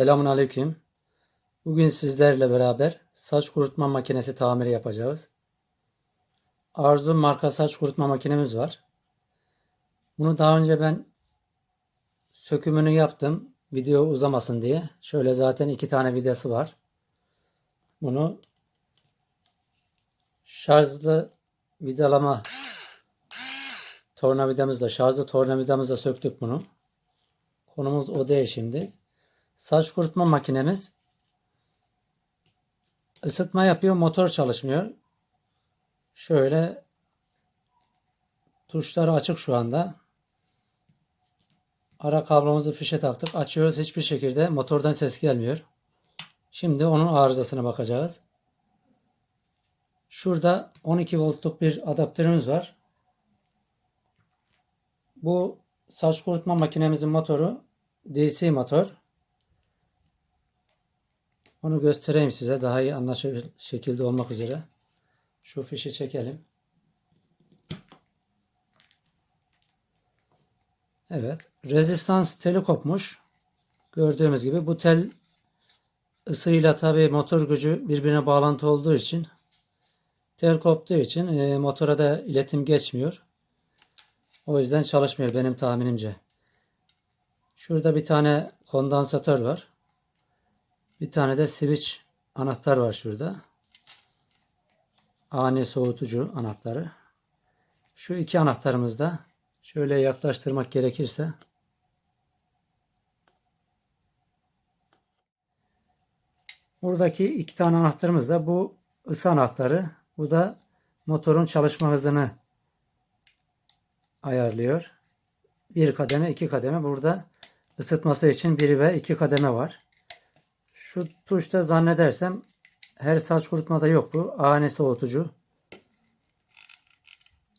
Selamun Aleyküm. Bugün sizlerle beraber saç kurutma makinesi tamiri yapacağız. Arzu marka saç kurutma makinemiz var. Bunu daha önce ben sökümünü yaptım. Video uzamasın diye. Şöyle zaten iki tane vidası var. Bunu şarjlı vidalama tornavidamızla, şarjlı tornavidamızla söktük bunu. Konumuz o değil şimdi. Saç kurutma makinemiz ısıtma yapıyor, motor çalışmıyor. Şöyle tuşları açık şu anda. Ara kablomuzu fişe taktık. Açıyoruz. Hiçbir şekilde motordan ses gelmiyor. Şimdi onun arızasına bakacağız. Şurada 12 voltluk bir adaptörümüz var. Bu saç kurutma makinemizin motoru DC motor. Onu göstereyim size daha iyi anlaşılır şekilde olmak üzere. Şu fişi çekelim. Evet. Rezistans teli kopmuş. Gördüğümüz gibi bu tel ısıyla tabi motor gücü birbirine bağlantı olduğu için tel koptuğu için e, motora da iletim geçmiyor. O yüzden çalışmıyor benim tahminimce. Şurada bir tane kondansatör var. Bir tane de switch anahtar var şurada. Ani soğutucu anahtarı. Şu iki anahtarımız da şöyle yaklaştırmak gerekirse Buradaki iki tane anahtarımız da bu ısı anahtarı. Bu da motorun çalışma hızını ayarlıyor. Bir kademe, iki kademe. Burada ısıtması için bir ve iki kademe var. Şu tuşta zannedersem her saç kurutmada yok bu. Ani soğutucu.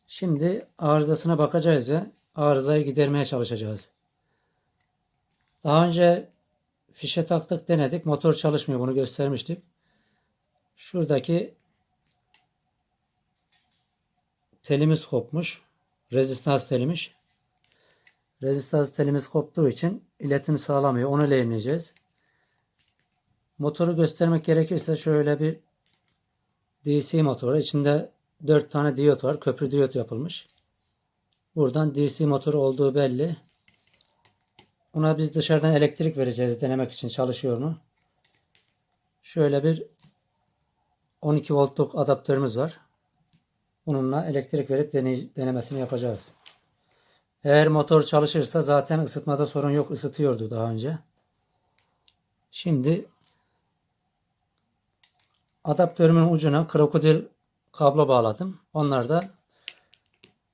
Şimdi arızasına bakacağız ve arızayı gidermeye çalışacağız. Daha önce fişe taktık denedik. Motor çalışmıyor. Bunu göstermiştik. Şuradaki telimiz kopmuş. Rezistans telimiz. Rezistans telimiz koptuğu için iletim sağlamıyor. Onu lehimleyeceğiz. Motoru göstermek gerekirse şöyle bir DC motoru. İçinde 4 tane diyot var. Köprü diyot yapılmış. Buradan DC motoru olduğu belli. Ona biz dışarıdan elektrik vereceğiz denemek için çalışıyor mu? Şöyle bir 12 voltluk adaptörümüz var. Bununla elektrik verip denemesini yapacağız. Eğer motor çalışırsa zaten ısıtmada sorun yok. Isıtıyordu daha önce. Şimdi adaptörümün ucuna krokodil kablo bağladım. Onları da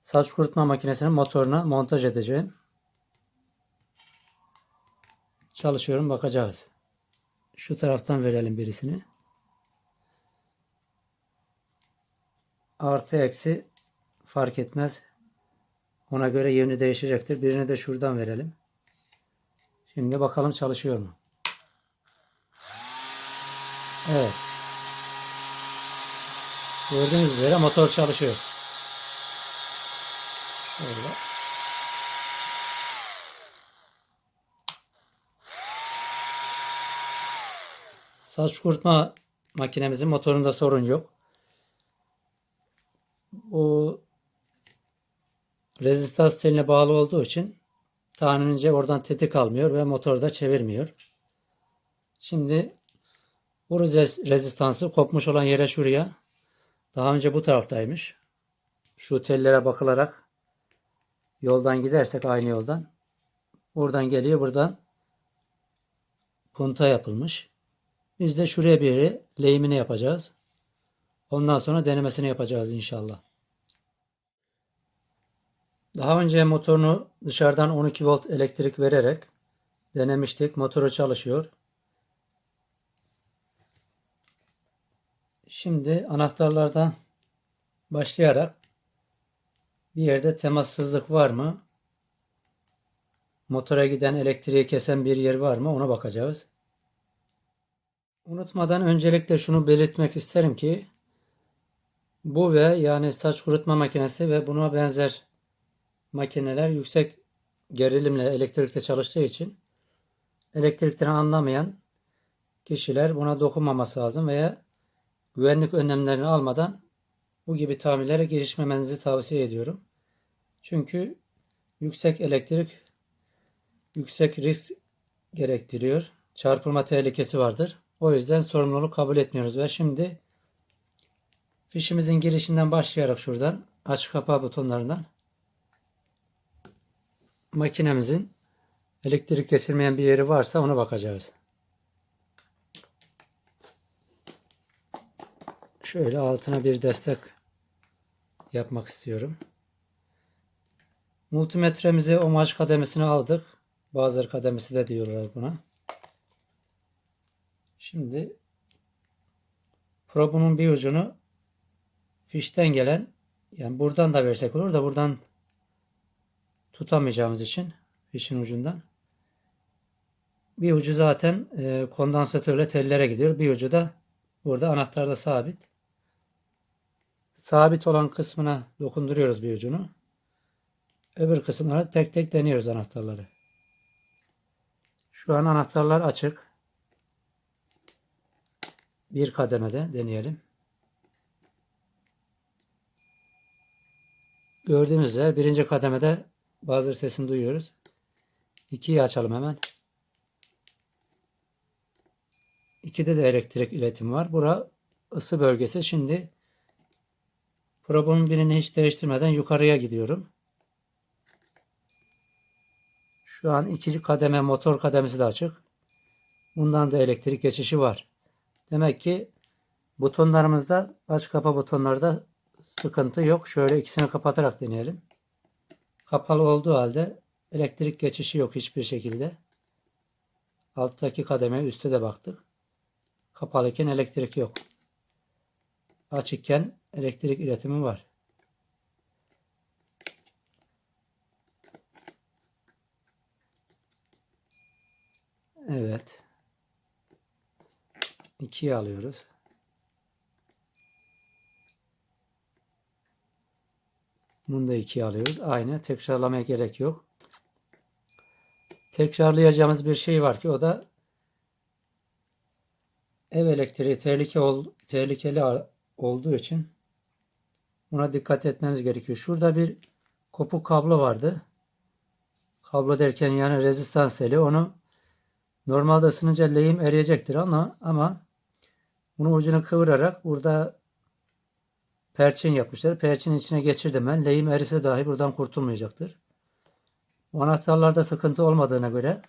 saç kurutma makinesinin motoruna montaj edeceğim. Çalışıyorum bakacağız. Şu taraftan verelim birisini. Artı eksi fark etmez. Ona göre yönü değişecektir. Birini de şuradan verelim. Şimdi bakalım çalışıyor mu? Evet. Gördüğünüz üzere motor çalışıyor. Şöyle. Saç kurutma makinemizin motorunda sorun yok. Bu rezistans teline bağlı olduğu için tahminimce oradan tetik almıyor ve motoru da çevirmiyor. Şimdi bu rezistansı kopmuş olan yere şuraya daha önce bu taraftaymış. Şu tellere bakılarak yoldan gidersek aynı yoldan buradan geliyor buradan punta yapılmış. Biz de şuraya bir yere lehimini yapacağız. Ondan sonra denemesini yapacağız inşallah. Daha önce motorunu dışarıdan 12 volt elektrik vererek denemiştik. Motoru çalışıyor. Şimdi anahtarlardan başlayarak bir yerde temassızlık var mı? Motora giden elektriği kesen bir yer var mı? Ona bakacağız. Unutmadan öncelikle şunu belirtmek isterim ki bu ve yani saç kurutma makinesi ve buna benzer makineler yüksek gerilimle elektrikte çalıştığı için elektrikten anlamayan kişiler buna dokunmaması lazım veya güvenlik önlemlerini almadan bu gibi tamirlere girişmemenizi tavsiye ediyorum. Çünkü yüksek elektrik yüksek risk gerektiriyor. Çarpılma tehlikesi vardır. O yüzden sorumluluk kabul etmiyoruz ve şimdi fişimizin girişinden başlayarak şuradan aç kapa butonlarından makinemizin elektrik geçirmeyen bir yeri varsa ona bakacağız. Şöyle altına bir destek yapmak istiyorum. Multimetremizi omaj kademesine aldık. Bazıları kademesi de diyorlar buna. Şimdi probunun bir ucunu fişten gelen yani buradan da versek olur da buradan tutamayacağımız için fişin ucundan bir ucu zaten e, kondansatörle tellere gidiyor. Bir ucu da burada anahtarda sabit. Sabit olan kısmına dokunduruyoruz bir ucunu. Öbür kısımlara tek tek deniyoruz anahtarları. Şu an anahtarlar açık. Bir kademede deneyelim. Gördüğünüz üzere birinci kademede buzzer sesini duyuyoruz. İkiyi açalım hemen. İkide de elektrik iletim var. Bura ısı bölgesi. Şimdi probun birini hiç değiştirmeden yukarıya gidiyorum. Şu an ikinci kademe motor kademesi de açık. Bundan da elektrik geçişi var. Demek ki butonlarımızda aç kapa butonlarda sıkıntı yok. Şöyle ikisini kapatarak deneyelim. Kapalı olduğu halde elektrik geçişi yok hiçbir şekilde. Alttaki kademe üstte de baktık. Kapalıken elektrik yok. Açıkken elektrik iletimi var. Evet. 2'ye alıyoruz. Bunu da 2'ye alıyoruz. Aynı. Tekrarlamaya gerek yok. Tekrarlayacağımız bir şey var ki o da ev elektriği tehlike ol, tehlikeli olduğu için buna dikkat etmemiz gerekiyor. Şurada bir kopuk kablo vardı. Kablo derken yani rezistans teli onu normalde ısınınca lehim eriyecektir ama ama bunu ucunu kıvırarak burada perçin yapmışlar. Perçinin içine geçirdim ben. Lehim erise dahi buradan kurtulmayacaktır. Anahtarlarda sıkıntı olmadığına göre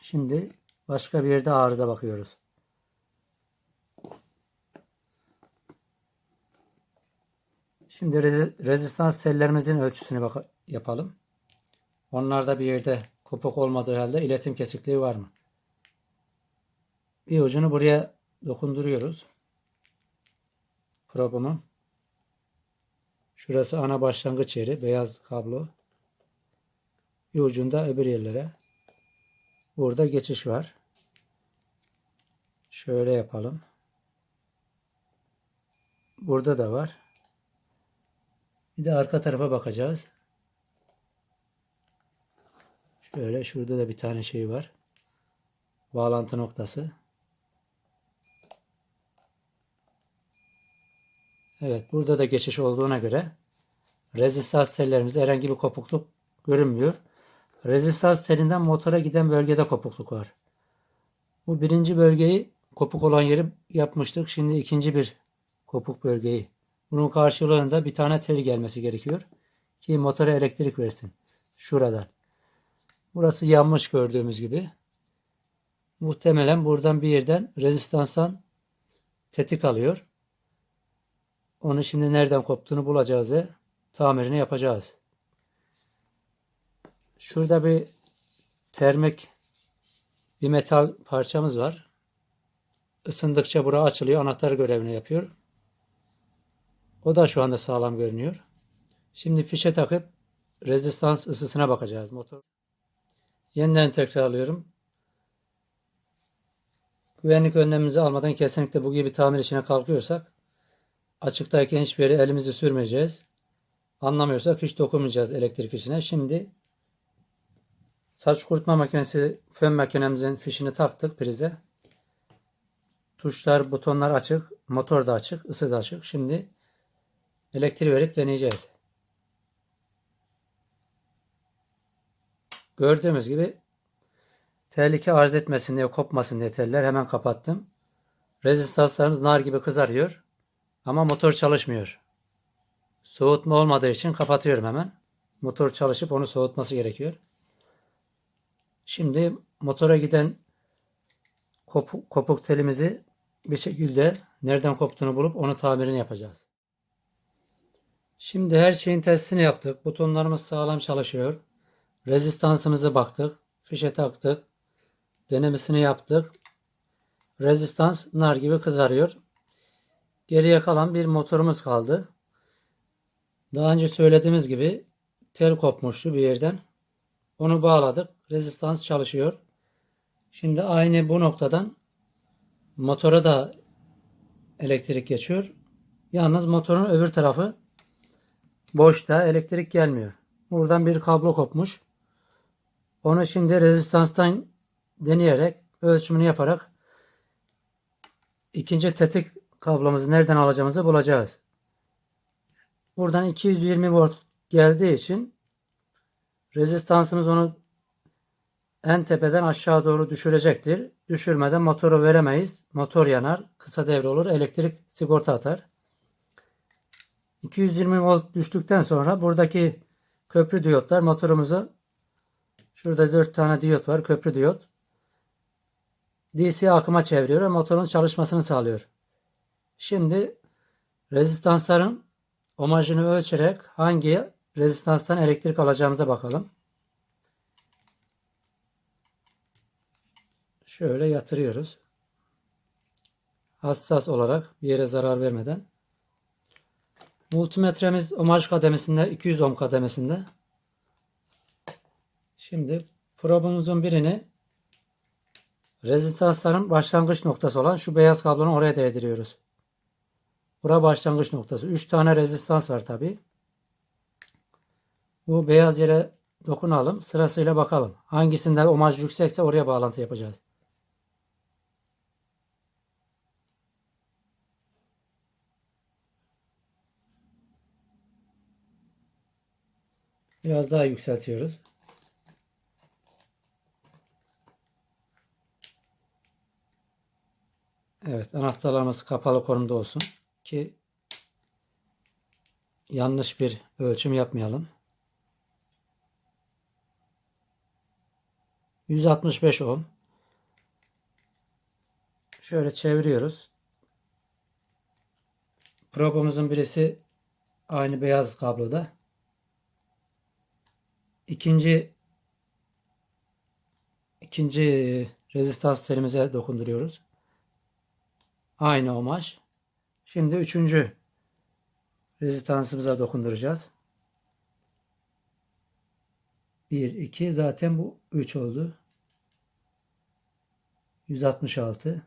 şimdi başka bir yerde arıza bakıyoruz. Şimdi rezistans tellerimizin ölçüsünü bak yapalım. Onlarda bir yerde kopuk olmadığı halde iletim kesikliği var mı? Bir ucunu buraya dokunduruyoruz. Probumun. Şurası ana başlangıç yeri. Beyaz kablo. Bir ucunda öbür yerlere. Burada geçiş var. Şöyle yapalım. Burada da var. Bir de arka tarafa bakacağız. Şöyle şurada da bir tane şey var. Bağlantı noktası. Evet burada da geçiş olduğuna göre rezistans tellerimizde herhangi bir kopukluk görünmüyor. Rezistans telinden motora giden bölgede kopukluk var. Bu birinci bölgeyi kopuk olan yeri yapmıştık. Şimdi ikinci bir kopuk bölgeyi. Bunun karşılığında bir tane tel gelmesi gerekiyor. Ki motora elektrik versin. Şuradan. Burası yanmış gördüğümüz gibi. Muhtemelen buradan bir yerden rezistanstan tetik alıyor. Onu şimdi nereden koptuğunu bulacağız ve tamirini yapacağız. Şurada bir termik bir metal parçamız var. Isındıkça bura açılıyor. Anahtar görevini yapıyor. O da şu anda sağlam görünüyor. Şimdi fişe takıp rezistans ısısına bakacağız motor. Yeniden tekrarlıyorum. Güvenlik önlemimizi almadan kesinlikle bu gibi tamir işine kalkıyorsak açıktayken hiçbir yere elimizi sürmeyeceğiz. Anlamıyorsak hiç dokunmayacağız elektrik işine. Şimdi Saç kurutma makinesi fön makinemizin fişini taktık prize. Tuşlar, butonlar açık. Motor da açık. ısı da açık. Şimdi elektriği verip deneyeceğiz. Gördüğümüz gibi tehlike arz etmesin diye kopmasın diye teller hemen kapattım. Rezistanslarımız nar gibi kızarıyor. Ama motor çalışmıyor. Soğutma olmadığı için kapatıyorum hemen. Motor çalışıp onu soğutması gerekiyor. Şimdi motora giden kopuk, telimizi bir şekilde nereden koptuğunu bulup onu tamirini yapacağız. Şimdi her şeyin testini yaptık. Butonlarımız sağlam çalışıyor. Rezistansımızı baktık. Fişe taktık. Denemesini yaptık. Rezistans nar gibi kızarıyor. Geriye kalan bir motorumuz kaldı. Daha önce söylediğimiz gibi tel kopmuştu bir yerden. Onu bağladık. Rezistans çalışıyor. Şimdi aynı bu noktadan motora da elektrik geçiyor. Yalnız motorun öbür tarafı boşta elektrik gelmiyor. Buradan bir kablo kopmuş. Onu şimdi rezistanstan deneyerek ölçümünü yaparak ikinci tetik kablomuzu nereden alacağımızı bulacağız. Buradan 220 volt geldiği için rezistansımız onu en tepeden aşağı doğru düşürecektir. Düşürmeden motoru veremeyiz. Motor yanar, kısa devre olur, elektrik sigorta atar. 220 volt düştükten sonra buradaki köprü diyotlar motorumuzu şurada 4 tane diyot var, köprü diyot. DC akıma çeviriyor ve motorun çalışmasını sağlıyor. Şimdi rezistansların omajını ölçerek hangi rezistanstan elektrik alacağımıza bakalım. Şöyle yatırıyoruz. Hassas olarak bir yere zarar vermeden. Multimetremiz omaj kademesinde 200 ohm kademesinde. Şimdi probumuzun birini rezistansların başlangıç noktası olan şu beyaz kablonun oraya değdiriyoruz. Bura başlangıç noktası. 3 tane rezistans var tabi. Bu beyaz yere dokunalım. Sırasıyla bakalım. Hangisinde omaj yüksekse oraya bağlantı yapacağız. Biraz daha yükseltiyoruz. Evet, anahtarlarımız kapalı konumda olsun ki yanlış bir ölçüm yapmayalım. 165 ohm. Şöyle çeviriyoruz. Probamızın birisi aynı beyaz kabloda. İkinci ikinci rezistans telimize dokunduruyoruz. Aynı omaj. Şimdi üçüncü rezistansımıza dokunduracağız. 1, 2 zaten bu 3 oldu. 166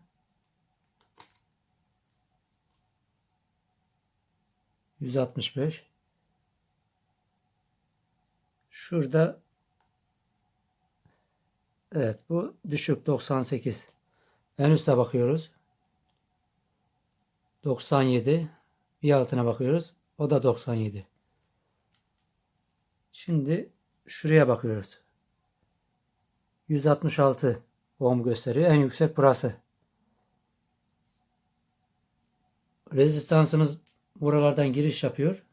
165 Şurada Evet bu düşük 98. En üste bakıyoruz. 97. Bir altına bakıyoruz. O da 97. Şimdi şuraya bakıyoruz. 166 ohm gösteriyor. En yüksek burası. Rezistansımız buralardan giriş yapıyor.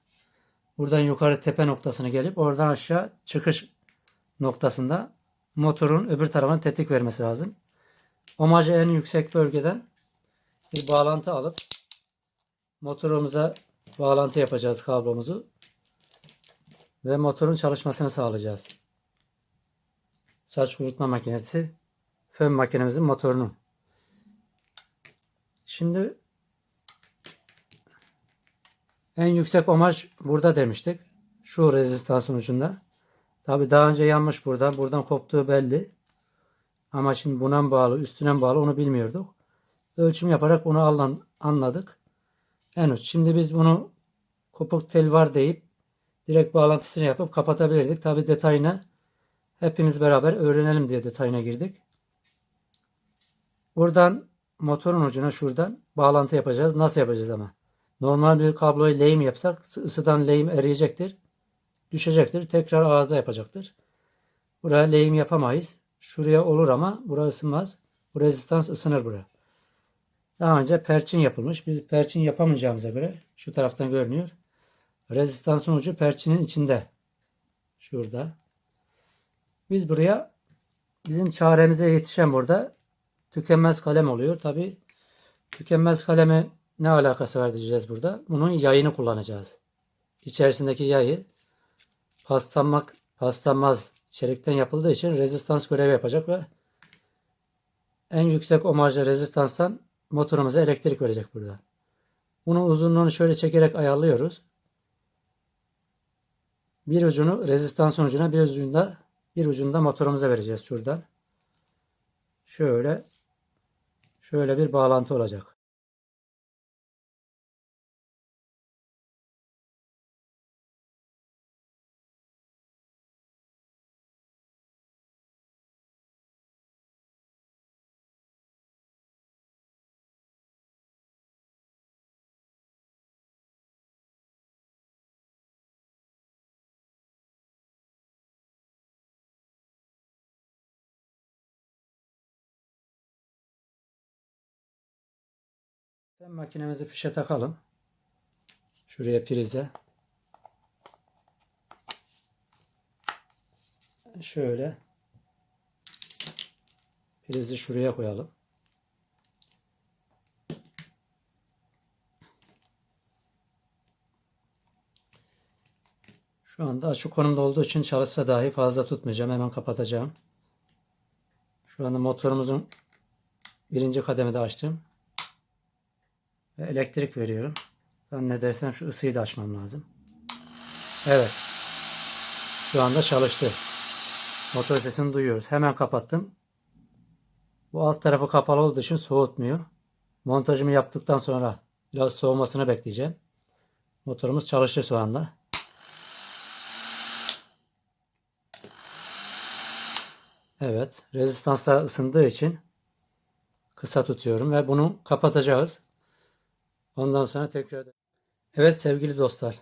Buradan yukarı tepe noktasına gelip oradan aşağı çıkış noktasında motorun öbür tarafına tetik vermesi lazım. Omajı en yüksek bölgeden bir bağlantı alıp motorumuza bağlantı yapacağız kablomuzu ve motorun çalışmasını sağlayacağız. Saç kurutma makinesi fön makinemizin motorunu. Şimdi en yüksek omaj burada demiştik. Şu rezistansın ucunda. Tabi daha önce yanmış burada. Buradan koptuğu belli. Ama şimdi buna bağlı, üstüne bağlı onu bilmiyorduk. Ölçüm yaparak bunu anladık. En uç. Şimdi biz bunu kopuk tel var deyip direkt bağlantısını yapıp kapatabilirdik. Tabi detayını hepimiz beraber öğrenelim diye detayına girdik. Buradan motorun ucuna şuradan bağlantı yapacağız. Nasıl yapacağız ama? Normal bir kabloyu lehim yapsak ısıdan lehim eriyecektir. Düşecektir. Tekrar ağza yapacaktır. Buraya lehim yapamayız. Şuraya olur ama burası ısınmaz. Bu rezistans ısınır buraya. Daha önce perçin yapılmış. Biz perçin yapamayacağımıza göre şu taraftan görünüyor. Rezistansın ucu perçinin içinde. Şurada. Biz buraya bizim çaremize yetişen burada tükenmez kalem oluyor. Tabi tükenmez kaleme ne alakası var diyeceğiz burada. Bunun yayını kullanacağız. İçerisindeki yayı paslanmak, paslanmaz çelikten yapıldığı için rezistans görevi yapacak ve en yüksek omajlı rezistanstan motorumuza elektrik verecek burada. Bunun uzunluğunu şöyle çekerek ayarlıyoruz. Bir ucunu rezistansın ucuna bir ucunda bir ucunda motorumuza vereceğiz şuradan. Şöyle şöyle bir bağlantı olacak. Fön makinemizi fişe takalım. Şuraya prize. Şöyle. Prizi şuraya koyalım. Şu anda açık konumda olduğu için çalışsa dahi fazla tutmayacağım. Hemen kapatacağım. Şu anda motorumuzun birinci kademede açtım. Ve elektrik veriyorum. Zannedersem şu ısıyı da açmam lazım. Evet. Şu anda çalıştı. Motor sesini duyuyoruz. Hemen kapattım. Bu alt tarafı kapalı olduğu için soğutmuyor. Montajımı yaptıktan sonra biraz soğumasını bekleyeceğim. Motorumuz çalıştı şu anda. Evet. Rezistanslar ısındığı için kısa tutuyorum ve bunu kapatacağız. Ondan sonra tekrar Evet sevgili dostlar.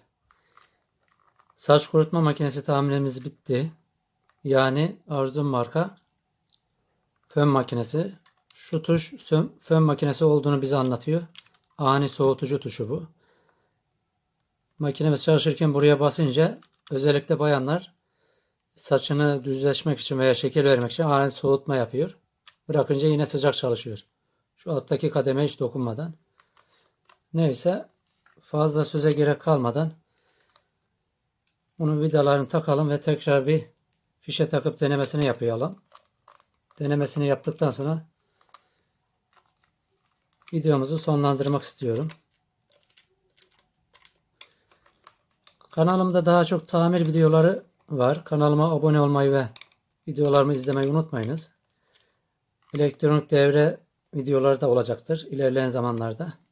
Saç kurutma makinesi tamirimiz bitti. Yani Arzum marka fön makinesi. Şu tuş fön makinesi olduğunu bize anlatıyor. Ani soğutucu tuşu bu. Makinemiz çalışırken buraya basınca özellikle bayanlar saçını düzleşmek için veya şekil vermek için ani soğutma yapıyor. Bırakınca yine sıcak çalışıyor. Şu alttaki kademe hiç dokunmadan. Neyse fazla söze gerek kalmadan bunun vidalarını takalım ve tekrar bir fişe takıp denemesini yapalım. Denemesini yaptıktan sonra videomuzu sonlandırmak istiyorum. Kanalımda daha çok tamir videoları var. Kanalıma abone olmayı ve videolarımı izlemeyi unutmayınız. Elektronik devre videoları da olacaktır ilerleyen zamanlarda.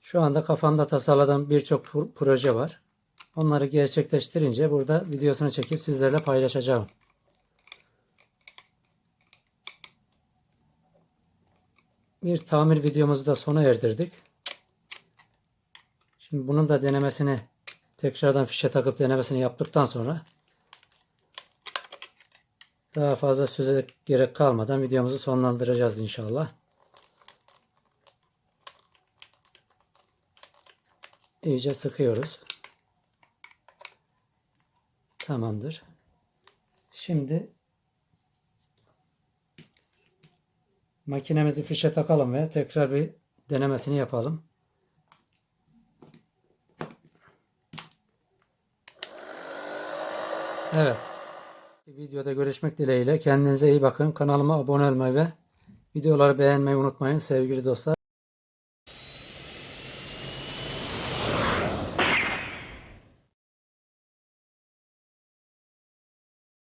Şu anda kafamda tasarladığım birçok proje var. Onları gerçekleştirince burada videosunu çekip sizlerle paylaşacağım. Bir tamir videomuzu da sona erdirdik. Şimdi bunun da denemesini tekrardan fişe takıp denemesini yaptıktan sonra daha fazla söze gerek kalmadan videomuzu sonlandıracağız inşallah. İyice sıkıyoruz. Tamamdır. Şimdi makinemizi fişe takalım ve tekrar bir denemesini yapalım. Evet. Videoda görüşmek dileğiyle. Kendinize iyi bakın. Kanalıma abone olmayı ve videoları beğenmeyi unutmayın sevgili dostlar.